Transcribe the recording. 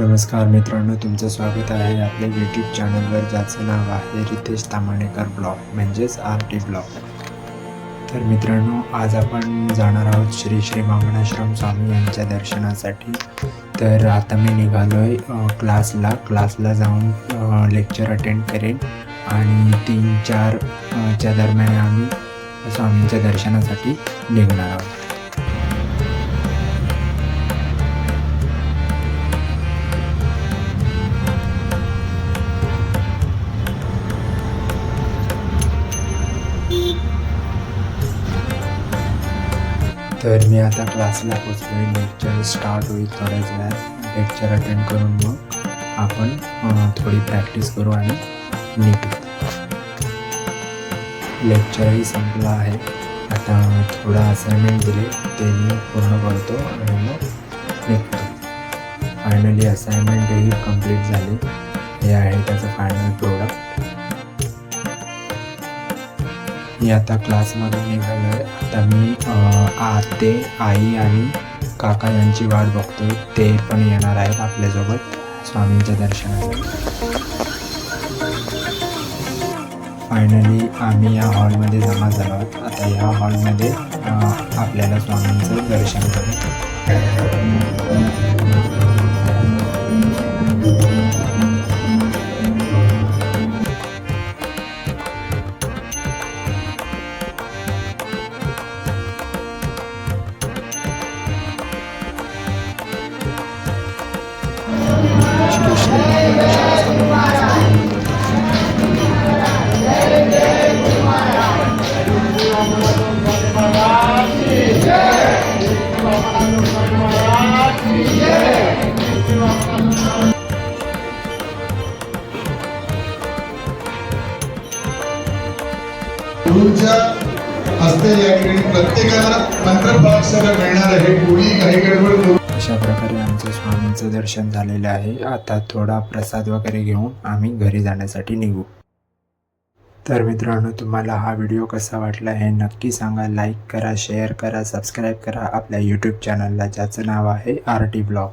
नमस्कार मित्रांनो तुमचं स्वागत आहे आपल्या यूट्यूब चॅनलवर ज्याचं नाव आहे रितेश तामाणेकर ब्लॉग म्हणजेच आर टी ब्लॉग. तर मित्रांनो आज आपण जाणार आहोत श्री श्री मामणाश्रम स्वामी यांच्या दर्शनासाठी. तर आता मी निघालो आहे क्लासला क्लासला जाऊन लेक्चर अटेंड करेन. आणि तीन चार च्या दरम्यान आम्ही स्वामींच्या दर्शनासाठी निघणार आहोत. तर मी आता क्लासला पोचलो लेक्चर स्टार्ट होईल थोड्याच वेळात. लेक्चर अटेंड करून मग आपण थोडी प्रॅक्टिस करू आणि निघू. लेक्चरही संपला आहे. आता थोडा असाइनमेंट दिले ते मी पूर्ण करतो आणि मग निघतो. फायनली असाइनमेंटही कंप्लीट झाली. हे आहे त्याचं फायनल प्रोडक्ट मी आता क्लासमधून निघालो आहे आता मी आते आई आणि काका यांची वाट बघतो ते पण येणार आहेत आपल्यासोबत स्वामींच्या दर्शनासाठी फायनली आम्ही या हॉलमध्ये जमा झालो आहोत. आता या हॉलमध्ये आपल्याला स्वामींचं दर्शन करू. गुरुंच्या हस्ते या ठिकाणी प्रत्येकाला मंत्रपाक्षर मिळणार आहे. कोणी काही प्रकारे आमचं स्वामींचं दर्शन झालेलं आहे. आता थोडा प्रसाद वगैरे घेऊन आम्ही घरी जाण्यासाठी निघू. तर मित्रांनो तुम्हाला हा व्हिडिओ कसा वाटला हे नक्की सांगा. लाईक करा शेअर करा सबस्क्राईब करा. आपल्या यूट्यूब चॅनलला ज्याचं नाव आहे आर टी ब्लॉग.